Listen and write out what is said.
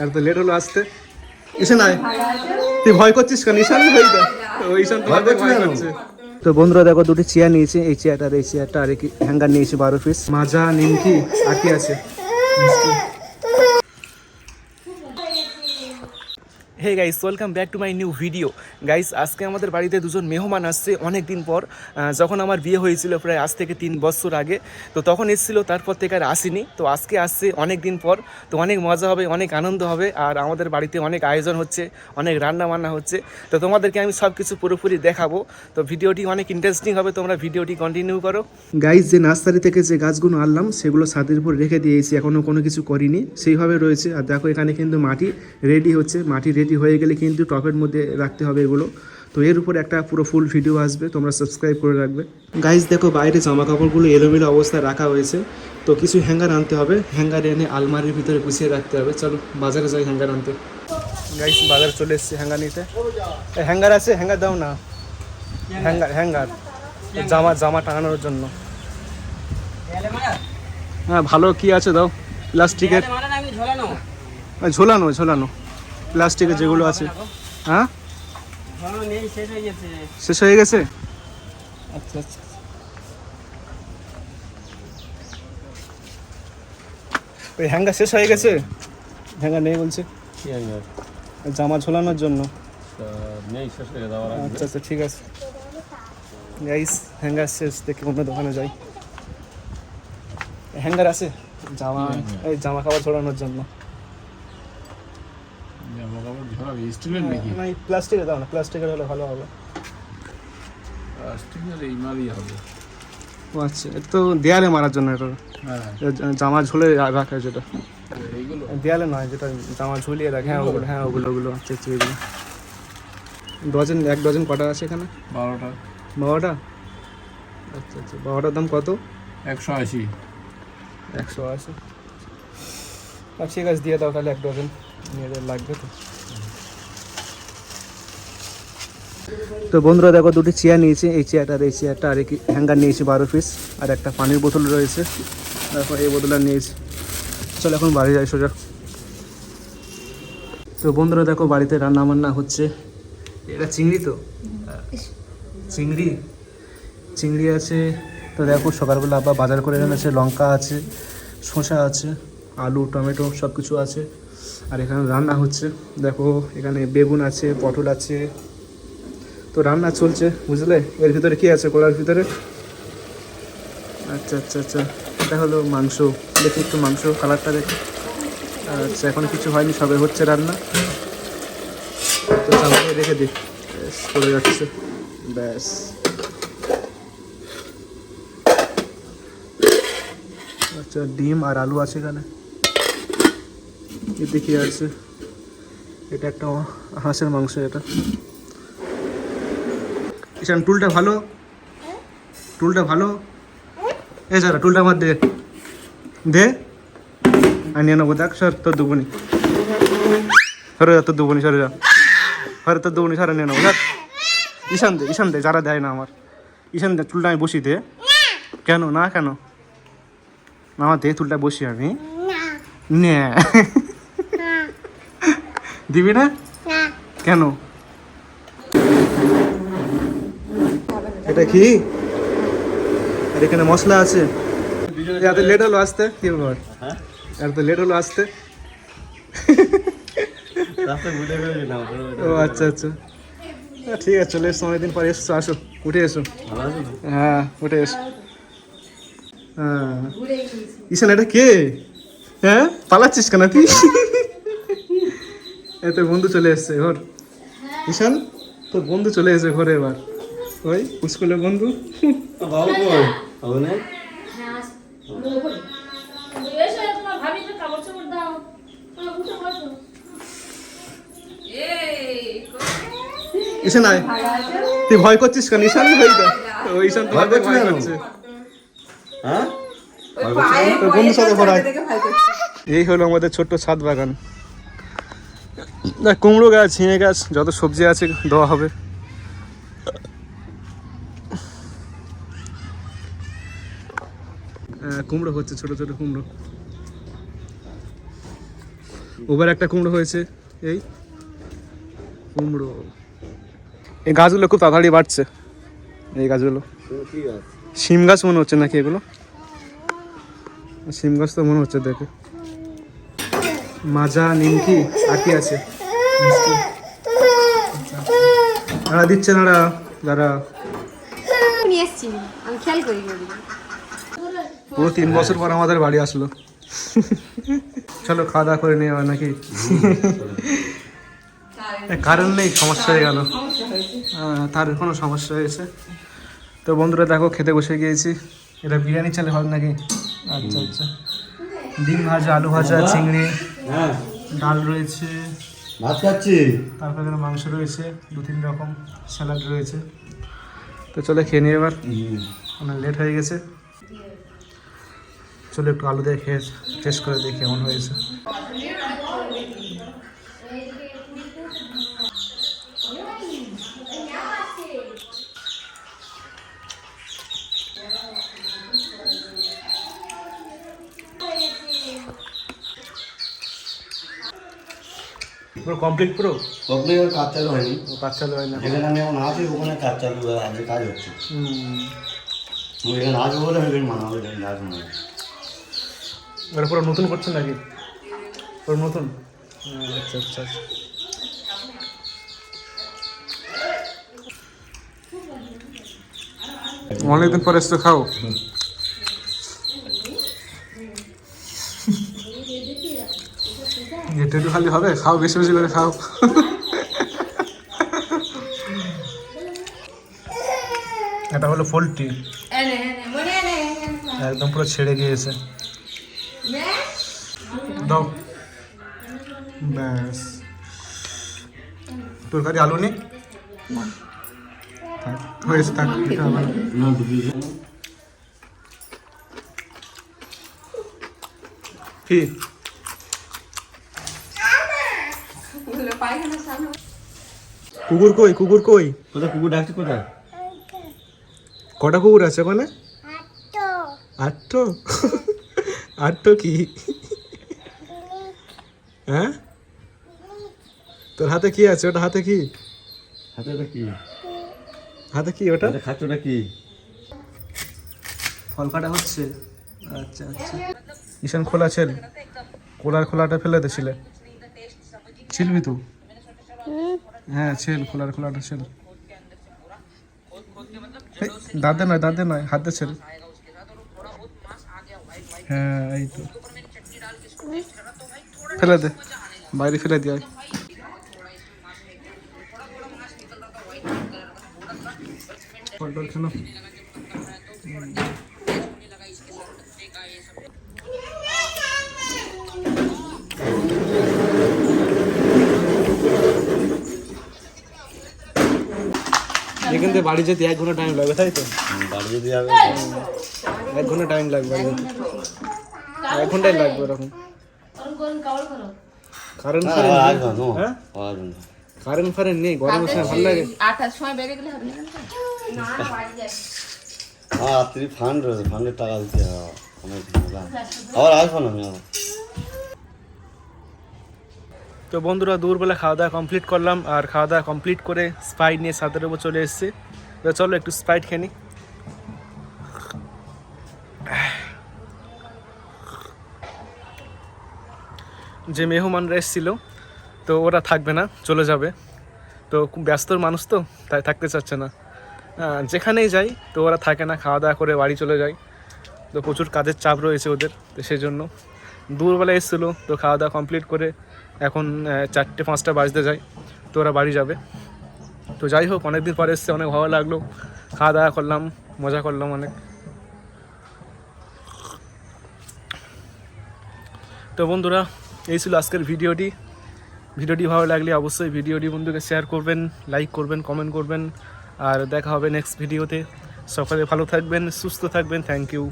আর তো লেট হলো আসতে। এসে নাই তুই ভয় করছিস কেন? ঈশান ভয় তো। ঈশান তো ভয় করছে। তো বন্ধুরা দেখো দুটি চেয়ার নিয়েছি। এই চেয়ারটা আর এই চেয়ারটা আর কি হ্যাঙ্গার নিয়েছি বারো পিস মাজা নিমকি আর কি আছে? Hey guys welcome back to my new video guys আজকে আমাদের বাড়িতে দুজন মেহমান আসছে অনেক দিন পর যখন আমার বিয়ে হয়েছিল প্রায় আজ থেকে তিন বছর আগে, তো তখন এসেছিল, তারপর থেকে আর আসেনি। তো আজকে আসছে অনেক দিন পর, তো অনেক মজা হবে, অনেক আনন্দ হবে, আর আমাদের বাড়িতে অনেক আয়োজন হচ্ছে, অনেক রান্না বান্না হচ্ছে। তো তোমাদেরকে আমি সব কিছু পুরোপুরি দেখাবো। তো ভিডিওটি অনেক ইন্টারেস্টিং হবে, তোমরা ভিডিওটি কন্টিনিউ করো। গাইস যে নার্সারি থেকে যে গাছগুলো আনলাম, সেগুলো ছাদের উপর রেখে দিয়েছি এখনও কোনো কিছু করিনি। সেইভাবে রয়েছে, আর দেখো এখানে কিন্তু মাটি রেডি হচ্ছে, মাটি রেডি হয়ে গেলে কিন্তু টপের মধ্যে রাখতে হবে এগুলো। তো এর উপর একটা পুরো ফুল ভিডিও আসবে তোমরা সাবস্ক্রাইব করে রাখবে। গাইস দেখো বাইরে জামা কাপড়গুলো এলোমেলো অবস্থায় রাখা হয়েছে। তো কিছু হ্যাঙ্গার আনতে হবে। হ্যাঙ্গার এনে আলমারির ভিতরে গুছিয়ে রাখতে হবে। চলো বাজারে যাই হ্যাঙ্গার আনতে। গাইস বাজার চলে এসেছে হ্যাঙ্গার নিতে। হ্যাঙ্গার আছে? হ্যাঙ্গার দাও না। হ্যাঙ্গার হ্যাঙ্গার জামা জামা টাঙানোর জন্য। হ্যাঁ ভালো কি আছে দাও। প্লাস্টিকের ঝোলানো ঝোলানো। প্লাস্টিকের যেগুলো আছে। হ্যাঁ? শেষ হয়ে গেছে। আচ্ছা আচ্ছা। ওই হ্যাঙ্গার শেষ হয়ে গেছে? হ্যাঙ্গার নেই বলছে। জামা ঝোলানোর জন্য। আচ্ছা আচ্ছা ঠিক আছে। গাইস হ্যাঙ্গার শেষ দেখি অন্য দোকানে যাই। হ্যাঙ্গার আছে? জামা এই জামা কাপড় ঝোলানোর জন্য। স্টিলের নাকি? না প্লাস্টিকের দাও না প্লাস্টিকের হলে ভালো হবে। স্টিলের এই মালই হবে। ও আচ্ছা তো দেয়ালে মারার জন্য এটা। হ্যাঁ। জামা ঝুলে রাখে যেটা। এইগুলো? দেয়ালে নয় যেটা জামা ঝুলিয়ে রাখে। হ্যাঁ ওগুলো হ্যাঁ ওগুলো ওগুলো আচ্ছা আচ্ছা এগুলো। ডজন এক ডজন কটা আছে এখানে? বারোটা। বারোটা? আচ্ছা আচ্ছা বারোটার দাম কত? একশো আশি। একশো আশি। আর ঠিক আছে দিয়ে দাও তাহলে এক ডজন। মেয়েদের লাগবে তো। তো বন্ধুরা দেখো দুটি চেয়ার নিয়েছি। এই চেয়ারটা এই চেয়ারটা আর কি হ্যাঙ্গার নিয়েছি বারো পিস আর একটা পানির বোতল রয়েছে। তারপর এই বোতল আর নিয়েছি। চলো এখন বাড়ি যাই সোজা। তো বন্ধুরা দেখো বাড়িতে রান্না বান্না হচ্ছে। এটা চিংড়ি তো? চিংড়ি? চিংড়ি আছে। তো দেখো সকালবেলা আবার বাজার করে এনেছে। লঙ্কা আছে শসা আছে আলু টমেটো সব কিছু আছে। আর এখানে রান্না হচ্ছে। দেখো এখানে বেগুন আছে পটল আছে। তো রান্না চলছে, বুঝলে? এর ভিতরে কি আছে কড়ার ভিতরে? আচ্ছা আচ্ছা আচ্ছা। এটা হলো মাংস। দেখি একটু মাংস কালারটা দেখি। আচ্ছা এখন কিছু হয়নি, সবে হচ্ছে রান্না। তো রেখে দিই। করে যাচ্ছে। ব্যাস। আচ্ছা ডিম আর আলু আছে এখানে। এতে আছে। এটা একটা হাঁসের মাংস, এটা। ঈশান টুলটা ভালো? টুলটা ভালো? এ যারা টুলটা আমার দে। দে? আর নিয়ে নেব দেখ সর তোর দুবনি সরে যা তোর দুবনি সরে যা সরে তোর দুবনি সরে নিয়ে নেব দেখ। ঈশান দে ঈশান দে যারা দেয় না আমার। ঈশান দে চুলটা আমি বসি দে। কেন না কেন? না আমার দে চুলটা বসি আমি। নে। দিবি না। কেন? এটা কি আর এখানে মশলা আছে। এত লেট হলো আসতে কি ব্যাপার? এত লেট হলো আসতে। ও আচ্ছা আচ্ছা। হ্যাঁ, ঠিক আছে চলে এসছো অনেকদিন পরে এসছো আসো উঠে এসো। হ্যাঁ উঠে এসো। হ্যাঁ। ঈশান এটা কে? হ্যাঁ? পালাচ্ছিস কেন তুই এ তোর বন্ধু চলে এসছে ঘর। ঈশান তোর বন্ধু চলে এসেছে ঘরে এবার। ওই স্কুলের বন্ধু। ঈশান আয়। তুই ভয় করছিস কেন? ঈশান হই তো ও ঈশান তো ভয় করছে। তোর বন্ধুর সাথে ঘোরায় এই হলো আমাদের ছোট্ট ছাদ বাগান। দেখ কুমড়ো গাছ ঝিঙে গাছ যত সবজি আছে দেওয়া হবে। কুমড়ো হচ্ছে, ছোট ছোট কুমড়ো। ওবার একটা কুমড়ো হয়েছে, এই কুমড়ো। এই গাছগুলো খুব তাড়াতাড়ি বাড়ছে, এই গাছগুলো। শিম গাছ মনে হচ্ছে নাকি এগুলো? শিম গাছ তো মনে হচ্ছে, দেখে। মাজা, নিমকি আর কি আছে। নাড়া দিচ্ছে, নাড়া যারা আমি খেয়াল করি পুরো তিন বছর পর আমাদের বাড়ি আসলো। চলো খাওয়া দাওয়া করে নিয়ে নাকি? কারেন্ট নেই সমস্যা হয়ে গেল। হ্যাঁ, তার কোনো সমস্যা হয়েছে। তো বন্ধুরা দেখো খেতে বসে গিয়েছি। এটা বিরিয়ানি চালে হবে নাকি? আচ্ছা আচ্ছা। ডিম ভাজা আলু ভাজা চিংড়ি হ্যাঁ। ডাল রয়েছে। ভাত খাচ্ছি। তারপরে মাংস রয়েছে দু তিন রকম স্যালাড রয়েছে। তো চলে খেয়ে নিই এবার। অনেক লেট হয়ে গেছে। চলো একটু আলু দিয়ে খেয়ে টেস্ট করে দেখি কেমন হয়েছে। পুরো কমপ্লিট পুরো? কখনোই ওর কাজ চালু হয়নি। ও কাজ চালু হয় না যেখানে আমি এখন আছি ওখানে কাজ চালু হয়ে আছে কাজ হচ্ছে। হুম। এখানে আসব বলে আমি মানাবো এখানে আসব না এবার পুরো নতুন করছেন নাকি? পুরো নতুন? হুম, আচ্ছা আচ্ছা আচ্ছা। অনেকদিন পরে এসছো খাও। এটা একটু খালি হবে খাও বেশি বেশি করে খাও। এটা হলো পোলট্রি। একদম পুরো ছেড়ে গিয়েছে। দাও। ব্যাস। তরকারি আলু নেই? হয়েছে থাক কি? কুকুর কই কুকুর কই? কোথায় কুকুর ডাকছে কোথায়? কটা কুকুর আছে ওখানে? আটটো? আটটো কি? হ্যাঁ? তোর হাতে কি আছে? ওটা হাতে কি? হাতে ওটা কি? হাতে কি ওটা? হাতে খাচ্ছে ওটা কি? ফল কাটা হচ্ছে। আচ্ছা আচ্ছা। ঈশান খোলা ছেল। কোলার খোলাটা ফেলে দিছিলে ছিলবি তো? হ্যাঁ ছেল খোলার খোলাটা ছেল। এই, দাঁতে নয় দাঁতে নয় হাতে ছেল। হ্যাঁ এই তো। ফেলে দে। বাইরে ফেলে দিয়ে এখান থেকে বাড়ি যেতে এক ঘণ্টা টাইম লাগবে তাই তো? বাড়ি যদি যাবে। এক ঘণ্টা টাইম লাগবে এক ঘন্টাই লাগবে ওরকম ওরকম করুন কাবড় করো কারেন্ট না, ফারেন্ট না, নো। হ্যাঁ? না। কারেন্ট ফারেন্ট নেই গরমের সময় ভালো লাগে। আটটার সময় বেরিয়ে গেলে হবে না আমার রাত্রি ফান্ড রয়েছে ফান্ডের টাকা দিতে হবে। অনেক আবার আসব না আমি আবার। তো বন্ধুরা দুপুরবেলা খাওয়া দাওয়া কমপ্লিট করলাম আর খাওয়া দাওয়া কমপ্লিট করে স্প্রাইট নিয়ে সাতের উপর চলে এসেছে। তো চলো একটু স্প্রাইট খেয়ে নিই। যে মেহমানরা এসেছিল, তো ওরা থাকবে না, চলে যাবে। তো ব্যস্তর মানুষ তো, তাই থাকতে চাচ্ছে না। যেখানেই যাই, তো ওরা থাকে না, খাওয়া দাওয়া করে বাড়ি চলে যায়। তো প্রচুর কাজের চাপ রয়েছে ওদের, তো সেই জন্য দুপুরবেলা এসেছিল, তো খাওয়া দাওয়া কমপ্লিট করে এখন চারটে, পাঁচটা বাজতে যায়, তো ওরা বাড়ি যাবে। তো যাই হোক, অনেকদিন পরে এসছে, অনেক ভালো লাগল। খাওয়া দাওয়া করলাম, মজা করলাম অনেক। তো বন্ধুরা এই ছিল আজকের ভিডিওটি। ভিডিওটি ভালো লাগলে অবশ্যই ভিডিওটি বন্ধুকে শেয়ার করবেন লাইক করবেন কমেন্ট করবেন। আর দেখা হবে নেক্সট ভিডিওতে সকালে ভালো থাকবেন, সুস্থ থাকবেন। Thank you